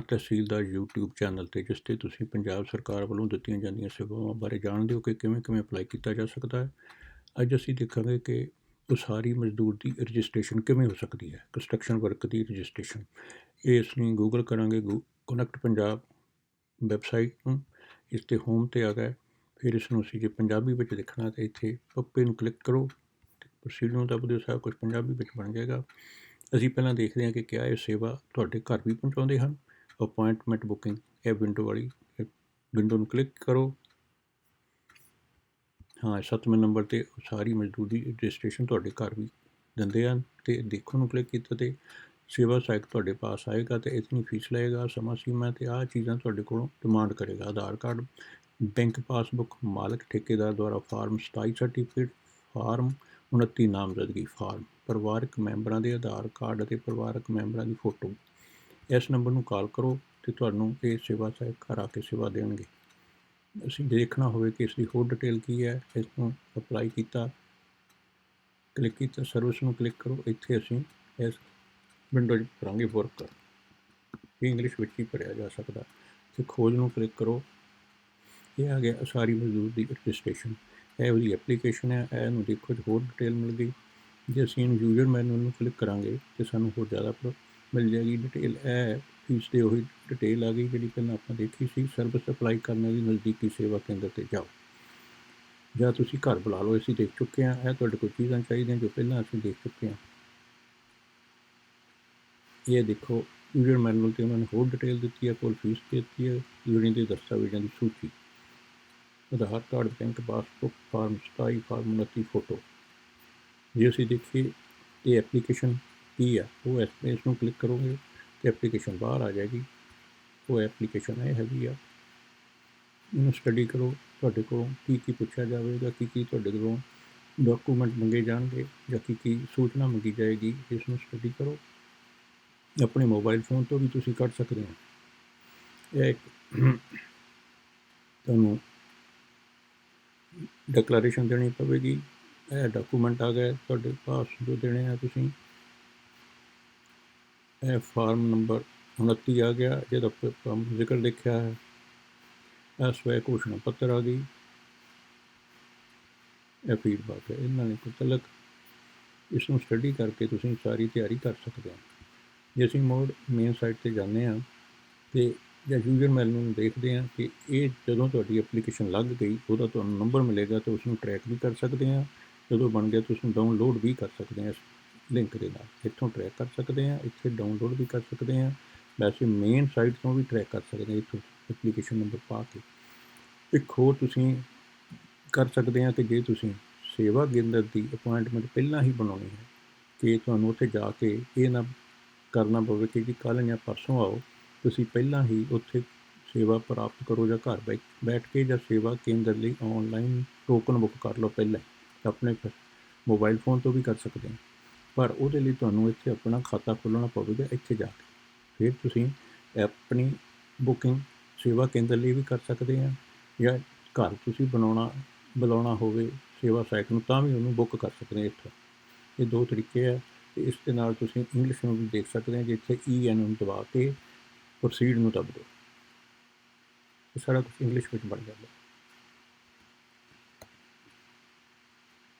ਤਹਿਸੀਲਦਾਰ YouTube channel ਤੇ, ਜਿਸ ਤੇ ਤੁਸੀਂ ਪੰਜਾਬ ਸਰਕਾਰ ਵੱਲੋਂ ਦਿੱਤੀਆਂ ਜਾਂਦੀਆਂ ਸੇਵਾਵਾਂ ਬਾਰੇ ਜਾਣਦੇ ਹੋ ਕਿ ਕਿਵੇਂ ਕਿਵੇਂ ਅਪਲਾਈ ਕੀਤਾ ਜਾ ਸਕਦਾ ਹੈ। ਅੱਜ ਅਸੀਂ ਦੇਖਾਂਗੇ ਕਿ ਉਸਾਰੀ ਮਜ਼ਦੂਰ ਦੀ ਰਜਿਸਟ੍ਰੇਸ਼ਨ ਕਿਵੇਂ ਹੋ ਸਕਦੀ ਹੈ, ਕੰਸਟਰਕਸ਼ਨ ਵਰਕ ਦੀ ਰਜਿਸਟ੍ਰੇਸ਼ਨ। ਇਹ ਅਸੀਂ ਗੂਗਲ ਕਰਾਂਗੇ ਕਨੈਕਟ ਪੰਜਾਬ ਵੈਬਸਾਈਟ ਨੂੰ, ਇਸ ਤੇ ਹੋਮ ਤੇ ਆ ਗਏ ਫਿਰ ਇਸ ਨੂੰ ਅਸੀਂ ਜੇ ਪੰਜਾਬੀ ਵਿੱਚ ਦੇਖਣਾ ਤਾਂ ਇੱਥੇ ਪੱਪੇ ਨੂੰ ਕਲਿੱਕ ਕਰੋ ਤੇ ਪ੍ਰੋਸੀਡ ਨੂੰ ਦੱਬਦੇ ਸਾਰਾ ਕੁਝ ਪੰਜਾਬੀ ਵਿੱਚ ਬਣ ਜਾਏਗਾ। ਅਸੀਂ ਪਹਿਲਾਂ ਦੇਖਦੇ ਹਾਂ ਕਿ ਕਿਆ ਇਹ ਸੇਵਾ ਤੁਹਾਡੇ ਘਰ ਵੀ ਪਹੁੰਚਾਉਂਦੇ ਹਨ। ਅਪਾਇੰਟਮੈਂਟ ਬੁਕਿੰਗ ਇਹ ਵਿੰਡੋ ਵਾਲੀ ਵਿੰਡੋ ਨੂੰ ਕਲਿੱਕ ਕਰੋ। ਹਾਂ, ਸੱਤਵੇਂ ਨੰਬਰ ਤੇ ਸਾਰੀ ਮਜ਼ਦੂਰ ਦੀ ਰਜਿਸਟ੍ਰੇਸ਼ਨ ਤੁਹਾਡੇ ਘਰ ਵੀ ਦਿੰਦੇ ਹਨ ਤੇ ਦੇਖੋ ਨੂੰ ਕਲਿੱਕ ਕੀਤਾ ਤੇ ਸੇਵਾ ਸਹਾਇਕ ਤੁਹਾਡੇ ਪਾਸ ਆਏਗਾ ਤੇ ਇਤਨੀ ਫੀਸ ਲਏਗਾ, ਸਮਾਂ ਸੀਮਾ ਤੇ ਆਹ ਚੀਜ਼ਾਂ ਤੁਹਾਡੇ ਕੋਲੋਂ ਡਿਮਾਂਡ ਕਰੇਗਾ। ਆਧਾਰ ਕਾਰਡ ਬੈਂਕ ਪਾਸਬੁੱਕ ਮਾਲਕ ਠੇਕੇਦਾਰ ਦੁਆਰਾ ਫਾਰਮ 27 ਸਰਟੀਫਿਕੇਟ ਫਾਰਮ 29 ਨਾਮਜ਼ਦਗੀ ਫਾਰਮ ਪਰਿਵਾਰਕ ਮੈਂਬਰਾਂ ਦੇ ਆਧਾਰ ਕਾਰਡ ਅਤੇ ਪਰਿਵਾਰਕ ਮੈਂਬਰਾਂ ਦੀ ਫੋਟੋ ਇਸ ਨੰਬਰ ਨੂੰ ਕਾਲ ਕਰੋ ਤੇ ਤੁਹਾਨੂੰ ਇਹ ਸੇਵਾ ਸਹਾਇਕ ਘਰ ਆ ਕੇ ਸੇਵਾ ਦੇਣਗੇ। ਅਸੀਂ ਦੇਖਣਾ ਹੋਵੇ ਕਿ ਇਸ ਦੀ ਹੋਰ ਡਿਟੇਲ ਕੀ ਹੈ, ਇਸ ਨੂੰ ਅਪਲਾਈ ਕੀਤਾ। ਕਲਿੱਕ ਕੀਤਾ ਸਰਵਿਸ ਨੂੰ ਕਲਿੱਕ ਕਰੋ, ਇੱਥੇ ਅਸੀਂ ਇਸ ਵਿੰਡੋ 'ਚ ਕਰਾਂਗੇ ਵਰਕ ਇਹ ਇੰਗਲਿਸ਼ ਵਿੱਚ ਹੀ ਪੜਿਆ ਜਾ ਸਕਦਾ। ਤੇ ਖੋਜ ਨੂੰ ਕਲਿੱਕ ਕਰੋ। ਇਹ ਆ ਗਿਆ ਸਾਰੀ ਮਜ਼ਦੂਰ ਦੀ ਰਜਿਸਟ੍ਰੇਸ਼ਨ ਇਹ ਉਹਦੀ ਐਪਲੀਕੇਸ਼ਨ ਹੈ, ਇਹ ਨੂੰ ਦੇਖੋ ਜੀ ਹੋਰ ਡਿਟੇਲ ਮਿਲ ਗਈ। ਜੇ ਅਸੀਂ ਇਹਨੂੰ ਯੂਜ਼ਰ ਮੈਨੂਅਲ ਨੂੰ ਕਲਿੱਕ ਕਰਾਂਗੇ ਤੇ ਸਾਨੂੰ ਹੋਰ ਜ਼ਿਆਦਾ ਪ- ਮਿਲ ਜਾਏਗੀ ਡਿਟੇਲ ਇਹ ਫੀਸ ਦੇ ਉਹੀ ਡਿਟੇਲ ਆ ਗਈ ਜਿਹੜੀ ਪਹਿਲਾਂ ਆਪਾਂ ਦੇਖੀ ਸੀ ਸਰਵਿਸ ਅਪਲਾਈ ਕਰਨ ਦੀ ਨਜ਼ਦੀਕੀ ਸੇਵਾ ਕੇਂਦਰ ਤੇ ਜਾਓ। ਜਾਂ ਤੁਸੀਂ ਘਰ ਬੁਲਾ ਲਓ, ਅਸੀਂ ਦੇਖ ਚੁੱਕੇ ਹਾਂ, ਇਹ ਤੁਹਾਡੇ ਕੋਲ ਚੀਜ਼ਾਂ ਚਾਹੀਦੀਆਂ ਜੋ ਪਹਿਲਾਂ ਅਸੀਂ ਦੇਖ ਚੁੱਕੇ ਹਾਂ। ਇਹ ਦੇਖੋ ਯੂਜ਼ਰ ਮੈਨੂਅਲ ਤੇ ਉਹਨਾਂ ਨੇ ਹੋਰ ਡਿਟੇਲ ਦਿੱਤੀ ਹੈ, ਕੋਲ ਫੀਸ ਦਿੱਤੀ ਹੈ ਯੂਨੀਅਨ ਦੇ ਦਸਤਾਵੇਜ਼ਾਂ ਦੀ ਸੂਚੀ, Aadhaar card bank passbook, form 27 form 29 photo ਜੇ ਅਸੀਂ ਦੇਖੀਏ, ਇਹ ਐਪਲੀਕੇਸ਼ਨ ਕੀ ਆ? ਉਹ ਇਸ ਨੂੰ ਕਲਿੱਕ ਕਰੋਗੇ ਤੇ ਐਪਲੀਕੇਸ਼ਨ ਬਾਹਰ ਆ ਜਾਏਗੀ। ਉਹ ਐਪਲੀਕੇਸ਼ਨ ਇਹ ਹੈਗੀ ਆ। ਇਹਨੂੰ ਸਟੱਡੀ ਕਰੋ, ਤੁਹਾਡੇ ਕੋਲੋਂ ਕੀ ਕੀ ਪੁੱਛਿਆ ਜਾਵੇਗਾ, ਕੀ ਕੀ ਤੁਹਾਡੇ ਕੋਲੋਂ ਡਾਕੂਮੈਂਟ ਮੰਗੇ ਜਾਣਗੇ ਜਾਂ ਕੀ ਕੀ ਸੂਚਨਾ ਮੰਗੀ ਜਾਏਗੀ, ਇਸ ਨੂੰ ਸਟੱਡੀ ਕਰੋ। ਆਪਣੇ ਮੋਬਾਈਲ ਫੋਨ ਤੋਂ ਵੀ ਤੁਸੀਂ ਕੱਢ ਸਕਦੇ ਹੋ। ਇਹ ਇੱਕ ਤੁਹਾਨੂੰ ਡਿਕਲੇਰੇਸ਼ਨ ਦੇਣੀ ਪਵੇਗੀ। ਇਹ ਡਾਕੂਮੈਂਟ ਆ ਗਏ ਤੁਹਾਡੇ ਪਾਸ ਜੋ ਦੇਣੇ ਆ ਤੁਸੀਂ। ਇਹ ਫਾਰਮ ਨੰਬਰ 29 ਆ ਗਿਆ ਜਿਹਦਾ ਪ- ਜ਼ਿਕਰ ਲਿਖਿਆ ਹੈ। ਇਹ ਸਵੈ ਘੋਸ਼ਣਾ ਪੱਤਰ ਆ ਗਈ। ਇਹ ਫੀਡਬੈਕ ਹੈ। ਇਹਨਾਂ ਨੇ ਕੋਈ ਇਸ ਨੂੰ ਸਟੱਡੀ ਕਰਕੇ ਤੁਸੀਂ ਸਾਰੀ ਤਿਆਰੀ ਕਰ ਸਕਦੇ ਹੋ। ਜੇ ਅਸੀਂ ਮੋਡ ਮੇਨ ਸਾਈਟ ਤੇ ਜਾਂਦੇ ਹਾਂ ਤੇ ਜਾਂ ਯੂਜ਼ਰ ਮੈਨੂ ਨੂੰ ਦੇਖਦੇ ਹਾਂ ਕਿ ਇਹ ਜਦੋਂ ਤੁਹਾਡੀ ਐਪਲੀਕੇਸ਼ਨ ਲੱਗ ਗਈ, ਉਹਦਾ ਤੁਹਾਨੂੰ ਨੰਬਰ ਮਿਲੇਗਾ ਤਾਂ ਉਸ ਨੂੰ ਟਰੈਕ ਵੀ ਕਰ ਸਕਦੇ ਹਾਂ। ਜਦੋਂ ਬਣ ਗਿਆ, ਤੁਸੀਂ ਡਾਊਨਲੋਡ ਵੀ ਕਰ ਸਕਦੇ ਹਾਂ ਇਸ ਲਿੰਕ ਦੇ ਨਾਲ। ਇੱਥੋਂ ਟਰੈਕ ਕਰ ਸਕਦੇ ਹਾਂ, ਇੱਥੇ ਡਾਊਨਲੋਡ ਵੀ ਕਰ ਸਕਦੇ ਹਾਂ ਵੈਸੇ ਮੇਨ ਸਾਈਟ ਤੋਂ ਵੀ ਟਰੈਕ ਕਰ ਸਕਦੇ ਹਾਂ, ਇੱਥੋਂ ਐਪਲੀਕੇਸ਼ਨ ਨੰਬਰ ਪਾ ਕੇ। ਇੱਕ ਹੋਰ ਤੁਸੀਂ ਕਰ ਸਕਦੇ ਹਾਂ ਕਿ ਜੇ ਤੁਸੀਂ ਸੇਵਾ ਕੇਂਦਰ ਦੀ ਅਪਾਇੰਟਮੈਂਟ ਪਹਿਲਾਂ ਹੀ ਬਣਾਉਣੀ ਹੈ ਕਿ ਤੁਹਾਨੂੰ ਉੱਥੇ ਜਾ ਕੇ ਇਹ ਨਾ ਕਰਨਾ ਪਵੇ ਕਿ ਜੀ ਕੱਲ੍ਹ ਜਾਂ ਪਰਸੋਂ ਆਓ, ਤੁਸੀਂ ਪਹਿਲਾਂ ਹੀ ਉੱਥੇ ਸੇਵਾ ਪ੍ਰਾਪਤ ਕਰੋ ਜਾਂ ਘਰ ਬੈ- ਬੈਠ ਕੇ ਜਾਂ ਸੇਵਾ ਕੇਂਦਰ ਲਈ ਆਨਲਾਈਨ ਟੋਕਨ ਬੁੱਕ ਕਰ ਲਓ ਪਹਿਲਾਂ ਆਪਣੇ ਫਿਰ ਮੋਬਾਈਲ ਫੋਨ ਤੋਂ ਵੀ ਕਰ ਸਕਦੇ ਹੋ। ਪਰ ਉਹਦੇ ਲਈ ਤੁਹਾਨੂੰ ਇੱਥੇ ਆਪਣਾ ਖਾਤਾ ਖੋਲ੍ਹਣਾ ਪਵੇਗਾ, ਇੱਥੇ ਜਾ ਕੇ। ਫਿਰ ਤੁਸੀਂ ਆਪਣੀ ਬੁਕਿੰਗ ਸੇਵਾ ਕੇਂਦਰ ਲਈ ਵੀ ਕਰ ਸਕਦੇ ਆ ਜਾਂ ਘਰ ਤੁਸੀਂ ਬਣਾਉਣਾ, ਬੁਲਾਉਣਾ ਹੋਵੇ ਸੇਵਾ ਸਾਈਟ ਨੂੰ, ਤਾਂ ਵੀ ਉਹਨੂੰ ਬੁੱਕ ਕਰ ਸਕਦੇ ਆ ਇੱਥੋਂ। ਇਹ ਦੋ ਤਰੀਕੇ ਆ। ਤੇ ਇਸ ਦੇ ਨਾਲ ਤੁਸੀਂ ਇੰਗਲਿਸ਼ ਨੂੰ ਵੀ ਦੇਖ ਸਕਦੇ ਆ, ਜਿੱਥੇ ਈ ਐਨ ਨੂੰ ਦਬਾ ਕੇ ਪ੍ਰੋਸੀਡ ਨੂੰ ਦਬ ਦਿਓ। ਇਹ ਸਾਰਾ ਕੁਝ ਇੰਗਲਿਸ਼ ਵਿੱਚ ਬਣ ਜਾਂਦਾ।